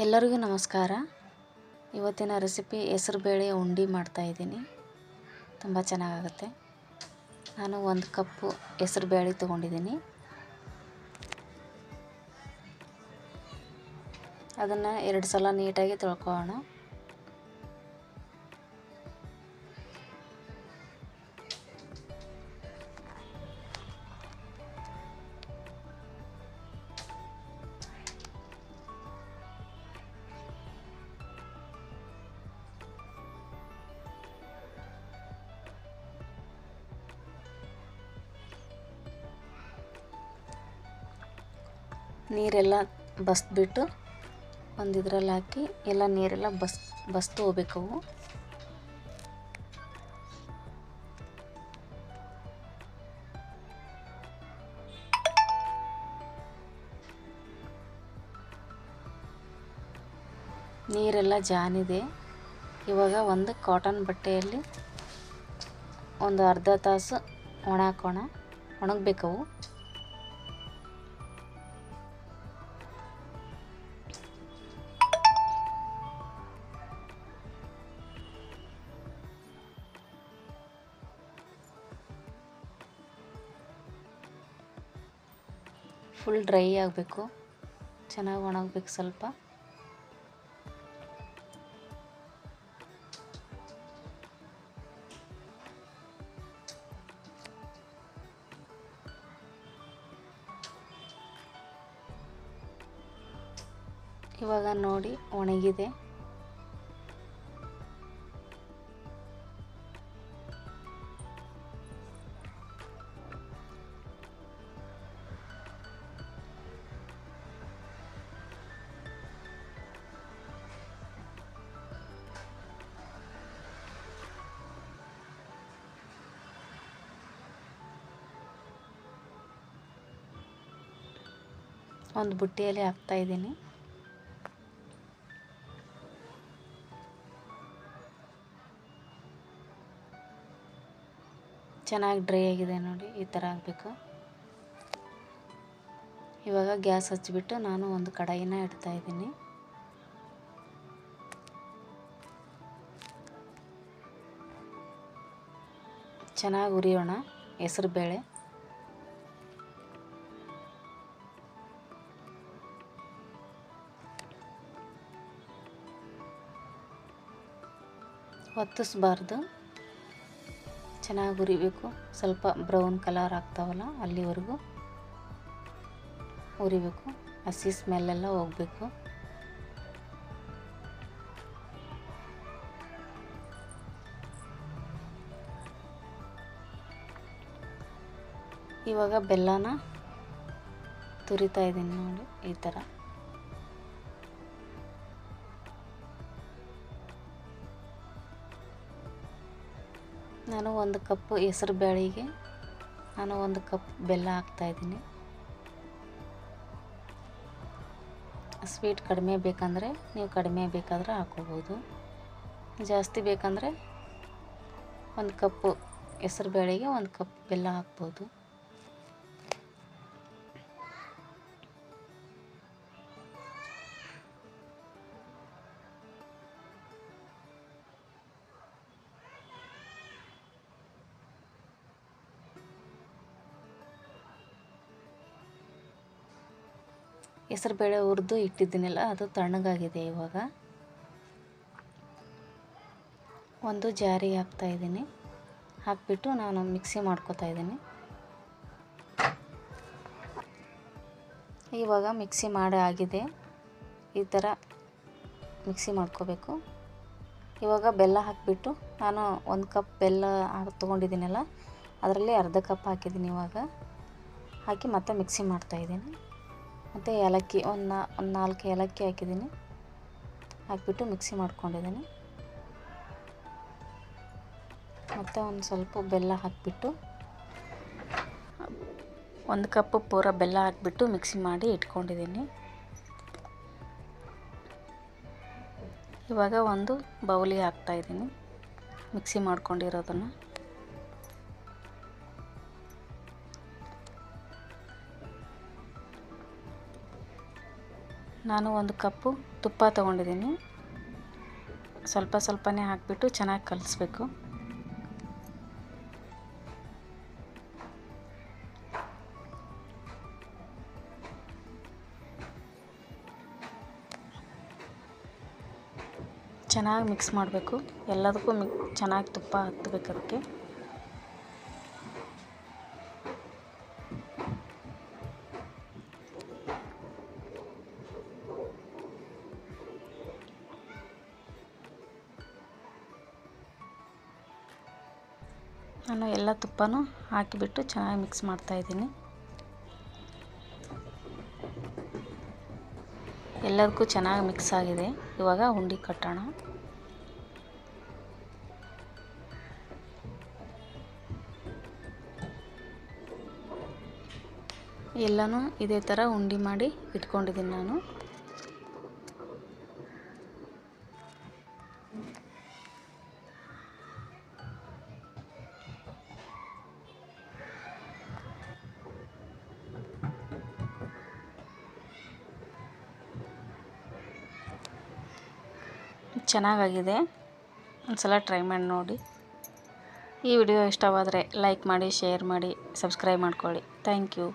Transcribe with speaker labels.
Speaker 1: ಎಲ್ಲರಿಗೂ ನಮಸ್ಕಾರ. ಇವತ್ತಿನ ರೆಸಿಪಿ ಹೆಸರುಬೇಳೆ ಉಂಡೆ ಮಾಡ್ತಾಯಿದ್ದೀನಿ ತುಂಬ ಚೆನ್ನಾಗಾಗುತ್ತೆ. ನಾನು ಒಂದು ಕಪ್ಪು ಹೆಸರುಬೇಳೆ ತೊಗೊಂಡಿದ್ದೀನಿ. ಅದನ್ನು ಎರಡು ಸಲ ನೀಟಾಗಿ ತೊಳ್ಕೊಳ್ಳೋಣ. ನೀರೆಲ್ಲ ಬಸ್ದ್ಬಿಟ್ಟು ಒಂದು ಇದ್ರಲ್ಲಿ ಹಾಕಿ ಎಲ್ಲ ನೀರೆಲ್ಲ ಬಸ್ ಬಸ್ತು ಹೋಗ್ಬೇಕು ನೀರೆಲ್ಲ ಜಾನಿದೆ ಇವಾಗ ಒಂದು ಕಾಟನ್ ಬಟ್ಟೆಯಲ್ಲಿ ಒಂದು ಅರ್ಧ ತಾಸು ಒಣ ಹಾಕೋಣ ಒಣಗಬೇಕವು ಫುಲ್ ಡ್ರೈ ಆಗಬೇಕು. ಚೆನ್ನಾಗಿ ಒಣಗಬೇಕು ಸ್ವಲ್ಪ. ಇವಾಗ ನೋಡಿ ಒಣಗಿದೆ. ಒಂದು ಬುಟ್ಟಿಯಲ್ಲಿ ಹಾಕ್ತಾ ಇದ್ದೀನಿ. ಚೆನ್ನಾಗಿ ಡ್ರೈ ಆಗಿದೆ ನೋಡಿ, ಈ ಥರ ಆಗಬೇಕು. ಇವಾಗ ಗ್ಯಾಸ್ ಹಚ್ಚಿಬಿಟ್ಟು ನಾನು ಒಂದು ಕಡಾಯಿನ ಇಡ್ತಾ ಇದ್ದೀನಿ. ಚೆನ್ನಾಗಿ ಉರಿಯೋಣ ಹೆಸರು ಬೇಳೆ. ಹೊತ್ತಿಸ್ಬಾರ್ದು. ಚೆನ್ನಾಗಿ ಉರಿಬೇಕು. ಸ್ವಲ್ಪ ಬ್ರೌನ್ ಕಲರ್ ಆಗ್ತಾವಲ್ಲ ಅಲ್ಲಿವರೆಗೂ ಉರಿಬೇಕು. ಹಸಿ ಸ್ಮೆಲ್ಲೆಲ್ಲ ಹೋಗಬೇಕು. ಇವಾಗ ಬೆಲ್ಲನ ತುರಿತಾ ಇದ್ದೀನಿ ನೋಡಿ ಈ ಥರ. ನಾನು ಒಂದು ಕಪ್ ಹೆಸರು ಬೇಳೆಗೆ ನಾನು ಒಂದು ಕಪ್ ಬೆಲ್ಲ ಹಾಕ್ತಾಯಿದ್ದೀನಿ ಸ್ವೀಟ್ ಕಡಿಮೆ ಬೇಕಂದರೆ ನೀವು ಕಡಿಮೆ ಬೇಕಾದರೆ ಹಾಕೋಬೋದು. ಜಾಸ್ತಿ ಬೇಕಂದರೆ ಒಂದು ಕಪ್ಪು ಹೆಸರು ಬೇಳೆಗೆ ಒಂದು ಕಪ್ ಬೆಲ್ಲ ಹಾಕ್ಬೋದು. ಹೆಸರುಬೇಳೆ ಹುರಿದು ಇಟ್ಟಿದ್ದೀನಲ್ಲ, ಅದು ತಣ್ಣಗಾಗಿದೆ ಇವಾಗ. ಒಂದು ಜಾರಿಗೆ ಹಾಕ್ತಾಯಿದ್ದೀನಿ ಹಾಕಿಬಿಟ್ಟು ನಾನು ಮಿಕ್ಸಿ ಮಾಡ್ಕೊತಾ ಇದ್ದೀನಿ. ಇವಾಗ ಮಿಕ್ಸಿ ಮಾಡಿ ಆಗಿದೆ. ಈ ಥರ ಮಿಕ್ಸಿ ಮಾಡ್ಕೋಬೇಕು. ಇವಾಗ ಬೆಲ್ಲ ಹಾಕಿಬಿಟ್ಟು ನಾನು ಒಂದು ಕಪ್ ಬೆಲ್ಲ ತೊಗೊಂಡಿದ್ದೀನಲ್ಲ, ಅದರಲ್ಲಿ ಅರ್ಧ ಕಪ್ ಹಾಕಿದ್ದೀನಿ ಇವಾಗ. ಹಾಕಿ ಮತ್ತೆ ಮಿಕ್ಸಿ ಮಾಡ್ತಾಯಿದ್ದೀನಿ ಮತ್ತು ಏಲಕ್ಕಿ ಒಂದು ನಾ, ಒಂದು ನಾಲ್ಕು ಏಲಕ್ಕಿ ಹಾಕಿದ್ದೀನಿ. ಹಾಕಿಬಿಟ್ಟು ಮಿಕ್ಸಿ ಮಾಡ್ಕೊಂಡಿದ್ದೀನಿ. ಮತ್ತು ಒಂದು ಸ್ವಲ್ಪ ಬೆಲ್ಲ ಹಾಕಿಬಿಟ್ಟು, ಒಂದು ಕಪ್ಪು ಪೂರ ಬೆಲ್ಲ ಹಾಕಿಬಿಟ್ಟು ಮಿಕ್ಸಿ ಮಾಡಿ ಇಟ್ಕೊಂಡಿದ್ದೀನಿ. ಇವಾಗ ಒಂದು ಬೌಲಿ ಹಾಕ್ತಾಯಿದ್ದೀನಿ ಮಿಕ್ಸಿ ಮಾಡ್ಕೊಂಡಿರೋದನ್ನು. ನಾನು ಒಂದು ಕಪ್ಪು ತುಪ್ಪ ತೊಗೊಂಡಿದ್ದೀನಿ. ಸ್ವಲ್ಪ ಸ್ವಲ್ಪನೇ ಹಾಕಿಬಿಟ್ಟು ಚೆನ್ನಾಗಿ ಕಲಿಸ್ಬೇಕು. ಚೆನ್ನಾಗಿ ಮಿಕ್ಸ್ ಮಾಡಬೇಕು. ಎಲ್ಲದಕ್ಕೂ ಮಿಕ್ ಚೆನ್ನಾಗಿ ತುಪ್ಪ ಹತ್ತಬೇಕು ಅದಕ್ಕೆ. ನಾನು ಎಲ್ಲ ತುಪ್ಪನೂ ಹಾಕಿಬಿಟ್ಟು ಚೆನ್ನಾಗಿ ಮಿಕ್ಸ್ ಮಾಡ್ತಾಯಿದ್ದೀನಿ ಎಲ್ಲದಕ್ಕೂ ಚೆನ್ನಾಗಿ ಮಿಕ್ಸ್ ಆಗಿದೆ. ಇವಾಗ ಉಂಡೆ ಕಟ್ಟೋಣ. ಎಲ್ಲನೂ ಇದೇ ಥರ ಉಂಡೆ ಮಾಡಿ ಇಟ್ಕೊಂಡಿದ್ದೀನಿ ನಾನು. ಚೆನ್ನಾಗಾಗಿದೆ. ಒಂದು ಸಲ ಟ್ರೈ ಮಾಡಿ ನೋಡಿ. ಈ ವಿಡಿಯೋ ಇಷ್ಟವಾದರೆ ಲೈಕ್ ಮಾಡಿ ಶೇರ್ ಮಾಡಿ ಸಬ್ಸ್ಕ್ರೈಬ್ ಮಾಡ್ಕೊಳ್ಳಿ. Thank you